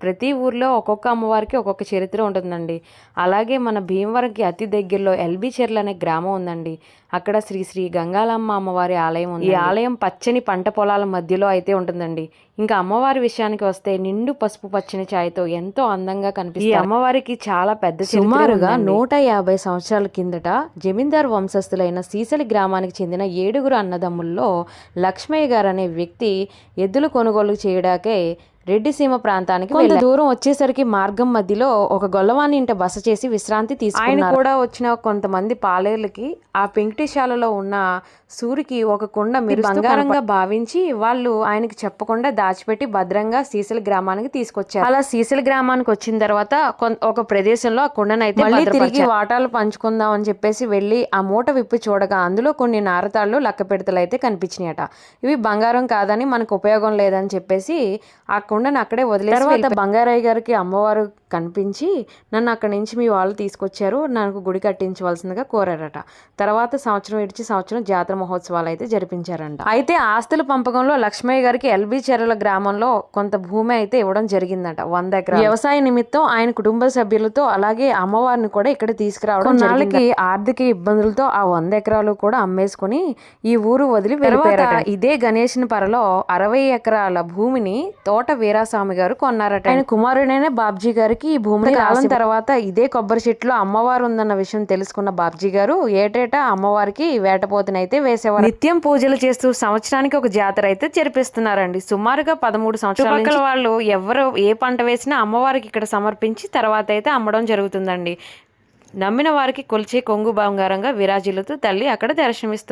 ప్రతి ఊర్లో ఒక్కొక్క అమ్మవారికి ఒక్కొక్క చరిత్ర ఉంటుందండి. అలాగే మన భీమవరంకి అతి దగ్గరలో ఎల్బీ చెర్ల అనే గ్రామం ఉందండి. అక్కడ శ్రీ శ్రీ గంగాలమ్మ అమ్మవారి ఆలయం ఉంది ఈ ఆలయం పచ్చని పంట పొలాల మధ్యలో అయితే ఉంటుందండి. ఇంకా అమ్మవారి విషయానికి వస్తే నిండు పసుపు పచ్చని ఛాయతో ఎంతో అందంగా కనిపిస్తుంది ఈ అమ్మవారికి చాలా పెద్ద సుమారుగా నూట యాభై సంవత్సరాల కిందట జమీందార్ వంశస్థులైన సీసలి గ్రామానికి చెందిన ఏడుగురు అన్నదమ్ముల్లో లక్ష్మయ్య గారు అనే వ్యక్తి ఎద్దులు కొనుగోలు చేయడాకే రెడ్డిసీమ ప్రాంతానికి కొంత దూరం వచ్చేసరికి మార్గం మధ్యలో ఒక గొల్లవాని ఇంట బస చేసి విశ్రాంతి తీసుకున్నారు. ఆయన కూడా వచ్చిన కొంతమంది పాలేర్లకి ఆ పెంకుటిశాలలో ఉన్న సూరికి ఒక కుండ మీరు బంగారంగా భావించి వాళ్ళు ఆయనకి చెప్పకుండా దాచిపెట్టి భద్రంగా సీసల గ్రామానికి తీసుకొచ్చారు. అలా సీసల గ్రామానికి వచ్చిన తర్వాత ఒక ప్రదేశంలో ఆ కుండను అయితే మళ్ళీ తిరిగి వాటాలు పంచుకుందాం అని చెప్పేసి వెళ్ళి ఆ మూట విప్పి చూడగా అందులో కొన్ని నారతాళ్ళు లక్క పెడతలు అయితే కనిపించినాయట. ఇవి బంగారం కాదని మనకు ఉపయోగం లేదని చెప్పేసి ఆ కుండను అక్కడే వదిలేసి తర్వాత బంగారయ్య గారికి అమ్మవారు కనిపించి నన్ను అక్కడి నుంచి మీ వాళ్ళు తీసుకొచ్చారు నాకు గుడి కట్టించవలసిందిగా కోరారట. తర్వాత సంవత్సరం విడిచి సంవత్సరం జాతర మహోత్సవాలు అయితే జరిపించారంట. అయితే ఆస్తుల పంపకంలో లక్ష్మయ్య గారికి ఎల్బీ చెర్ల గ్రామంలో కొంత భూమి అయితే ఇవ్వడం జరిగిందట వంద ఎకరాలు. వ్యవసాయ నిమిత్తం ఆయన కుటుంబ సభ్యులతో అలాగే అమ్మవారిని కూడా ఇక్కడ తీసుకురావడం కొన్నాళ్ళకి ఆర్థిక ఇబ్బందులతో ఆ వంద ఎకరాలు కూడా అమ్మేసుకుని ఈ ఊరు వదిలి వెళ్ళిపోయారట. ఇదే గణేషన్ పరలో అరవై ఎకరాల భూమిని తోట వీరాస్వామి గారు కొన్నారట. ఆయన కుమారుడైన బాబ్జీ గారికి ఈ భూమిని కాలం తర్వాత ఇదే కొబ్బరి చెట్టులో అమ్మవారు ఉందన్న విషయం తెలుసుకున్న బాబ్జీ గారు ఏటేటా అమ్మవారికి వేటపోతునైతే వేసేవారు. నిత్యం పూజలు చేస్తూ సంవత్సరానికి ఒక జాతర అయితే జరిపిస్తున్నారండి. సుమారుగా పదమూడు సంవత్సరాల వాళ్ళు ఎవరు ఏ పంట వేసినా అమ్మవారికి ఇక్కడ సమర్పించి తర్వాత అయితే అమ్మడం జరుగుతుందండి. నమ్మిన వారికి కొలిచే కొంగు బంగారంగా విరాజిల్లుతూ తల్లి అక్కడ దర్శనమిస్తుంది